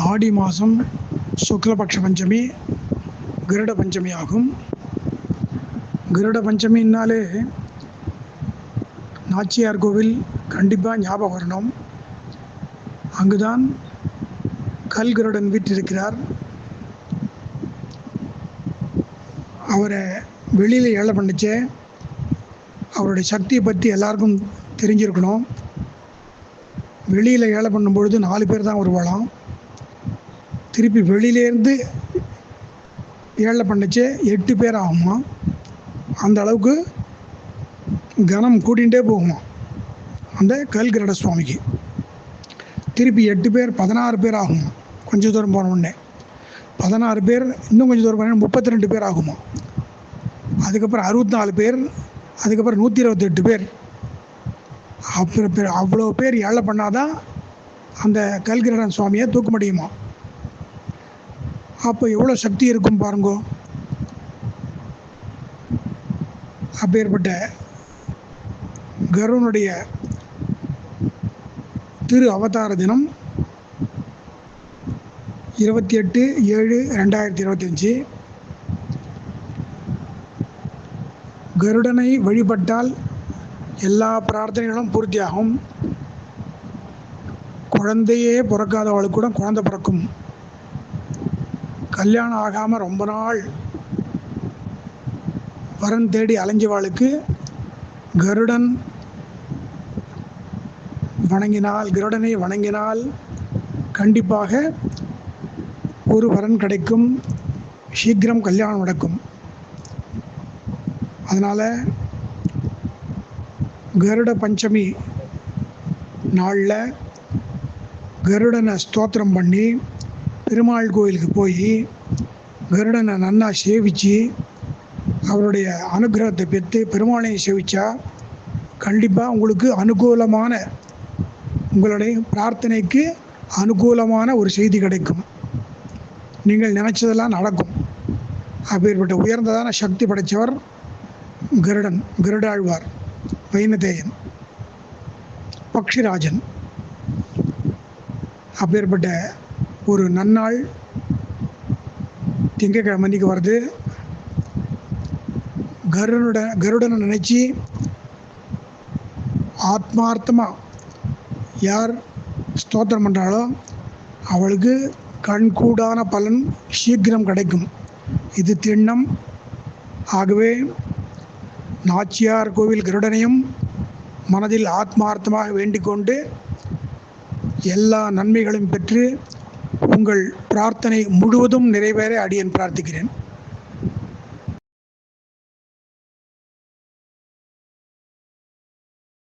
ஆடி மாதம் சுக்லபக்ஷ பஞ்சமி கிருட பஞ்சமி ஆகும். கிருட பஞ்சமின்னாலே நாச்சியார் கோவில் கண்டிப்பாக ஞாபகம் வரணும். அங்குதான் கல் கருடன் வீற்றிருக்கிறார். அவரை வெளியில் ஏழை பண்ணிச்சே. அவருடைய சக்தியை பற்றி எல்லாருக்கும் தெரிஞ்சிருக்கணும். வெளியில் ஏழை பண்ணும்பொழுது நாலு பேர் தான் வருவாளாம். திருப்பி வெளியிலேருந்து ஏழை பண்ணுச்சே. எட்டு பேர் ஆகுமா? அந்த அளவுக்கு கனம் கூட்டிகிட்டே போகுமா? அந்த கல்கிரட சுவாமிக்கு. திருப்பி எட்டு பேர் பதினாறு பேர் ஆகுமா? கொஞ்சம் தூரம் போன உடனே. பதினாறு பேர் இன்னும் கொஞ்சம் தூரம் போன முப்பத்தி ரெண்டு பேர் ஆகுமா? அதுக்கப்புறம் அறுபத்தி நாலு பேர் அதுக்கப்புறம் நூற்றி இருபத்தெட்டு பேர். அப்புறம் பேர் அவ்வளோ பேர் ஏழை பண்ணாதான் அந்த கல்கிரடன் சுவாமியை தூக்க முடியுமா? அப்போ எவ்வளோ சக்தி இருக்கும் பாருங்கோ. அப்பேற்பட்ட கருவனுடைய திரு அவதார தினம் இருபத்தி எட்டு ஏழு ரெண்டாயிரத்தி இருபத்தஞ்சி கருடனை வழிபட்டால் எல்லா பிரார்த்தனைகளும் பூர்த்தியாகும். குழந்தையே பிறக்காதவளுக்கு கூட குழந்தை பிறக்கும். கல்யாணம் ஆகாமல் ரொம்ப நாள் வரன் தேடி அலைஞ்சவாளுக்கு கருடன் வணங்கினால் கருடனை வணங்கினால் கண்டிப்பாக ஒரு வரன் கிடைக்கும். சீக்கிரம் கல்யாணம் நடக்கும். அதனால் கருட பஞ்சமி நாளில் கருடனை ஸ்தோத்திரம் பண்ணி பெருமாள் கோயிலுக்கு போய் கருடனை நன்னா சேவித்து அவருடைய அனுகிரகத்தை பெற்று பெருமாளையும் சேவித்தா கண்டிப்பாக உங்களுக்கு அனுகூலமான உங்களுடைய பிரார்த்தனைக்கு அனுகூலமான ஒரு செய்தி கிடைக்கும். நீங்கள் நினைச்சதெல்லாம் நடக்கும். அப்பேற்பட்ட உயர்ந்ததான சக்தி படைத்தவர் கருடன் கருடாழ்வார் வைனதேயன் பக்ஷிராஜன். அப்பேற்பட்ட ஒரு நன்னாள் திங்கக்கிழமை அன்றைக்கி வருது கருடனோட கருடனை நினச்சி ஆத்மார்த்தமாக யார் ஸ்தோத்திரம் பண்ணுறாளோ அவளுக்கு கண்கூடான பலன் சீக்கிரம் கிடைக்கும். இது திண்ணம். ஆகவே நாச்சியார் கோவில் கருடனையும் மனதில் ஆத்மார்த்தமாக வேண்டிக்கொண்டு எல்லா நன்மைகளையும் பெற்று உங்கள் பிரார்த்தனை முழுவதும் நிறைவேற அடியேன் பிரார்த்திக்கிறேன்.